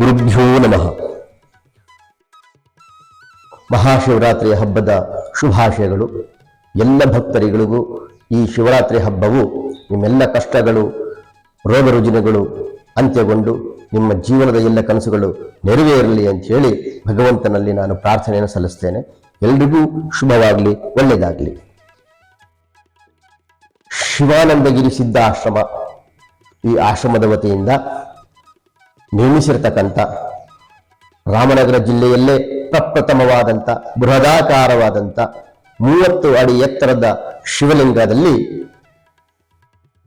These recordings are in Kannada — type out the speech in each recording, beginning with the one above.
ಗುರುಭ್ಯೋ ನಮಃ. ಮಹಾಶಿವರಾತ್ರಿಯ ಹಬ್ಬದ ಶುಭಾಶಯಗಳು. ಎಲ್ಲ ಭಕ್ತರಿಗಳಿಗೂ ಈ ಶಿವರಾತ್ರಿ ಹಬ್ಬವು ನಿಮ್ಮೆಲ್ಲ ಕಷ್ಟಗಳು, ರೋಗ ರುಜಿನಗಳು ಅಂತ್ಯಗೊಂಡು ನಿಮ್ಮ ಜೀವನದ ಎಲ್ಲ ಕನಸುಗಳು ನೆರವೇರಲಿ ಅಂತ ಹೇಳಿ ಭಗವಂತನಲ್ಲಿ ನಾನು ಪ್ರಾರ್ಥನೆಯನ್ನು ಸಲ್ಲಿಸ್ತೇನೆ. ಎಲ್ರಿಗೂ ಶುಭವಾಗಲಿ, ಒಳ್ಳೆಯದಾಗಲಿ. ಶಿವಾನಂದಗಿರಿ ಸಿದ್ಧ ಆಶ್ರಮ ಈ ಆಶ್ರಮದ ವತಿಯಿಂದ ನೇಮಿಸಿರ್ತಕ್ಕಂಥ ರಾಮನಗರ ಜಿಲ್ಲೆಯಲ್ಲೇ ಪ್ರಪ್ರಥಮವಾದಂಥ, ಬೃಹದಾಕಾರವಾದಂಥ ಮೂವತ್ತು ಅಡಿ ಎತ್ತರದ ಶಿವಲಿಂಗದಲ್ಲಿ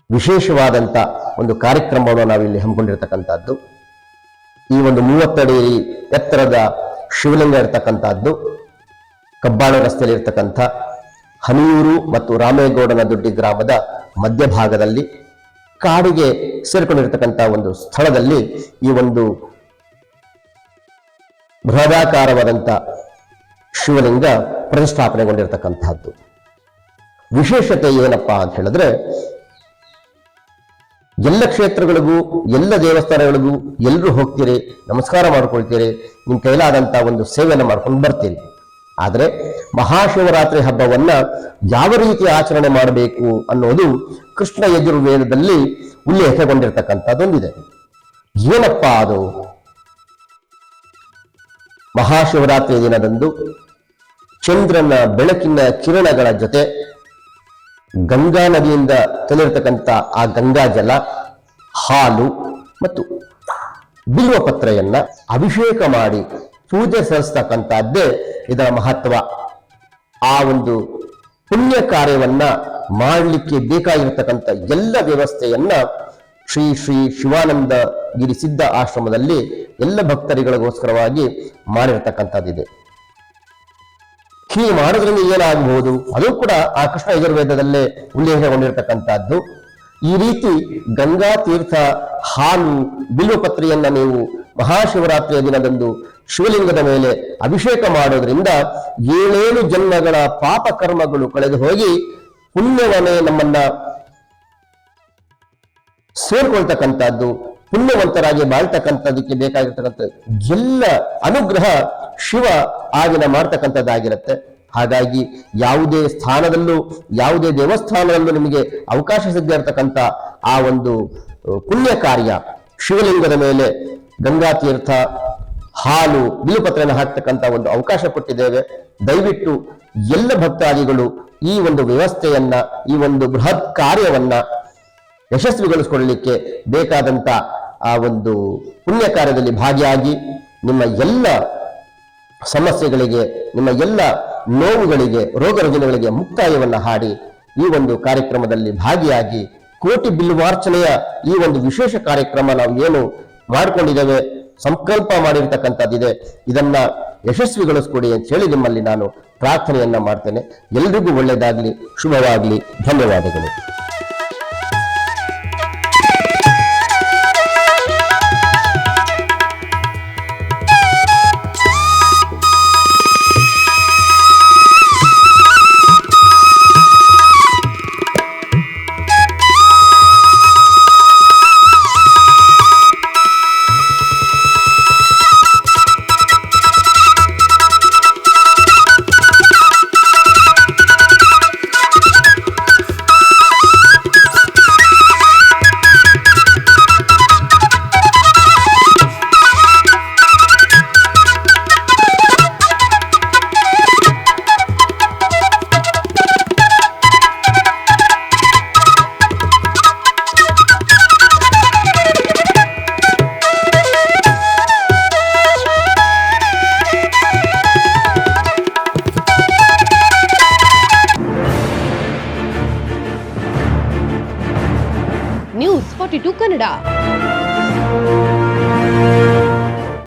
ವಿಶೇಷವಾದಂಥ ಒಂದು ಕಾರ್ಯಕ್ರಮವನ್ನು ನಾವಿಲ್ಲಿ ಹಮ್ಮಿಕೊಂಡಿರ್ತಕ್ಕಂಥದ್ದು. ಈ ಒಂದು ಮೂವತ್ತಡಿ ಎತ್ತರದ ಶಿವಲಿಂಗ ಇರತಕ್ಕಂಥದ್ದು, ಕಬ್ಬಾಳ ರಸ್ತೆಯಲ್ಲಿ ಇರ್ತಕ್ಕಂಥ ಹನೂರು ಮತ್ತು ರಾಮೇಗೌಡನ ದೊಡ್ಡಿ ಗ್ರಾಮದ ಮಧ್ಯಭಾಗದಲ್ಲಿ ಕಾಡಿಗೆ ಸೇರಿಕೊಂಡಿರತಕ್ಕಂಥ ಒಂದು ಸ್ಥಳದಲ್ಲಿ ಈ ಒಂದು ಬೃಹದಾಕಾರವಾದಂಥ ಶಿವಲಿಂಗ ಪ್ರತಿಷ್ಠಾಪನೆಗೊಂಡಿರ್ತಕ್ಕಂಥದ್ದು ವಿಶೇಷತೆ ಏನಪ್ಪಾ ಅಂತ ಹೇಳಿದ್ರೆ, ಎಲ್ಲ ಕ್ಷೇತ್ರಗಳಿಗೂ, ಎಲ್ಲ ದೇವಸ್ಥಾನಗಳಿಗೂ ಎಲ್ಲರೂ ಹೋಗ್ತೀರಿ, ನಮಸ್ಕಾರ ಮಾಡ್ಕೊಳ್ತೀರಿ, ನಿಮ್ಮ ಕೈಲಾದಂಥ ಒಂದು ಸೇವೆಯನ್ನು ಮಾಡ್ಕೊಂಡು ಬರ್ತೀರಿ. ಆದರೆ ಮಹಾಶಿವರಾತ್ರಿ ಹಬ್ಬವನ್ನ ಯಾವ ರೀತಿ ಆಚರಣೆ ಮಾಡಬೇಕು ಅನ್ನೋದು ಕೃಷ್ಣ ಯಜುರ್ವೇದದಲ್ಲಿ ಉಲ್ಲೇಖಗೊಂಡಿರ್ತಕ್ಕಂಥದ್ದೊಂದಿದೆ. ಏನಪ್ಪಾ ಅದು? ಮಹಾಶಿವರಾತ್ರಿ ದಿನದಂದು ಚಂದ್ರನ ಬೆಳಕಿನ ಕಿರಣಗಳ ಜೊತೆ ಗಂಗಾ ನದಿಯಿಂದ ತಂದಿರತಕ್ಕಂಥ ಆ ಗಂಗಾ ಜಲ, ಹಾಲು ಮತ್ತು ಬಿಲ್ವ ಪತ್ರೆಯನ್ನ ಅಭಿಷೇಕ ಮಾಡಿ ಪೂಜೆ ಸಲ್ಲಿಸ್ತಕ್ಕಂಥದ್ದೇ ಇದರ ಮಹತ್ವ. ಆ ಒಂದು ಪುಣ್ಯ ಕಾರ್ಯವನ್ನ ಮಾಡಲಿಕ್ಕೆ ಬೇಕಾಗಿರತಕ್ಕಂಥ ಎಲ್ಲ ವ್ಯವಸ್ಥೆಯನ್ನ ಶ್ರೀ ಶ್ರೀ ಶಿವಾನಂದ ಗಿರಿ ಸಿದ್ಧ ಆಶ್ರಮದಲ್ಲಿ ಎಲ್ಲ ಭಕ್ತರಿಗಳಿಗೋಸ್ಕರವಾಗಿ ಮಾಡಿರತಕ್ಕಂಥದ್ದಿದೆ. ಹೀಗೆ ಮಾಡೋದ್ರಿಂದ ಏನಾಗಬಹುದು? ಅದು ಕೂಡ ಆ ಕೃಷ್ಣ ಯಜುರ್ವೇದದಲ್ಲೇ ಉಲ್ಲೇಖಗೊಂಡಿರತಕ್ಕಂಥದ್ದು. ಈ ರೀತಿ ಗಂಗಾ ತೀರ್ಥ ಹಾಲು ಬಿಲ್ವಪತ್ರೆಯನ್ನ ನೀವು ಮಹಾಶಿವರಾತ್ರಿಯ ದಿನದಂದು ಶಿವಲಿಂಗದ ಮೇಲೆ ಅಭಿಷೇಕ ಮಾಡೋದ್ರಿಂದ ಏಳೇಳು ಜನ್ಮಗಳ ಪಾಪ ಕರ್ಮಗಳು ಕಳೆದು ಹೋಗಿ ಪುಣ್ಯವನೇ ನಮ್ಮನ್ನ ಸೇರ್ಕೊಳ್ತಕ್ಕಂಥದ್ದು, ಪುಣ್ಯವಂತರಾಗಿ ಬಾಳ್ತಕ್ಕಂಥದಕ್ಕೆ ಬೇಕಾಗಿರ್ತಕ್ಕಂಥ ಎಲ್ಲ ಅನುಗ್ರಹ ಶಿವ ಆಗಿನ ಮಾಡ್ತಕ್ಕಂಥದ್ದಾಗಿರುತ್ತೆ. ಹಾಗಾಗಿ ಯಾವುದೇ ಸ್ಥಾನದಲ್ಲೂ, ಯಾವುದೇ ದೇವಸ್ಥಾನದಲ್ಲೂ ನಿಮಗೆ ಅವಕಾಶ ಸಿಗದೆ ಇರತಕ್ಕಂಥ ಆ ಒಂದು ಪುಣ್ಯ ಕಾರ್ಯ ಶಿವಲಿಂಗದ ಮೇಲೆ ಗಂಗಾ ತೀರ್ಥ ಹಾಲು ಬಿಲುಪತ್ರೆಯನ್ನು ಹಾಕ್ತಕ್ಕಂಥ ಒಂದು ಅವಕಾಶ ಕೊಟ್ಟಿದ್ದೇವೆ. ದಯವಿಟ್ಟು ಎಲ್ಲ ಭಕ್ತಾದಿಗಳು ಈ ಒಂದು ವ್ಯವಸ್ಥೆಯನ್ನ, ಈ ಒಂದು ಬೃಹತ್ ಕಾರ್ಯವನ್ನ ಯಶಸ್ವಿಗೊಳಿಸಿಕೊಳ್ಳಲಿಕ್ಕೆ ಬೇಕಾದಂತ ಆ ಒಂದು ಪುಣ್ಯ ಕಾರ್ಯದಲ್ಲಿ ಭಾಗಿಯಾಗಿ ನಿಮ್ಮ ಎಲ್ಲ ಸಮಸ್ಯೆಗಳಿಗೆ, ನಿಮ್ಮ ಎಲ್ಲ ನೋವುಗಳಿಗೆ ರೋಗ ರುಜಿನಗಳಿಗೆ ಮುಕ್ತಾಯವನ್ನ ಹಾಡಿ ಈ ಒಂದು ಕಾರ್ಯಕ್ರಮದಲ್ಲಿ ಭಾಗಿಯಾಗಿ ಕೋಟಿ ಬಿಲ್ವಾರ್ಚನೆಯ ಈ ಒಂದು ವಿಶೇಷ ಕಾರ್ಯಕ್ರಮ ನಾವು ಏನು ಮಾಡಿಕೊಂಡಿದ್ದೇವೆ. ಸಂಕಲ್ಪ ಮಾಡಿರ್ತಕ್ಕಂಥದ್ದಿದೆ ಇದನ್ನ ಯಶಸ್ವಿಗೊಳಿಸ್ಕೊಡಿ ಅಂತ ಹೇಳಿ ನಿಮ್ಮಲ್ಲಿ ನಾನು ಪ್ರಾರ್ಥನೆಯನ್ನ ಮಾಡ್ತೇನೆ. ಎಲ್ರಿಗೂ ಒಳ್ಳೆಯದಾಗ್ಲಿ ಶುಭವಾಗ್ಲಿ ಧನ್ಯವಾದಗಳು. Forty to Kannada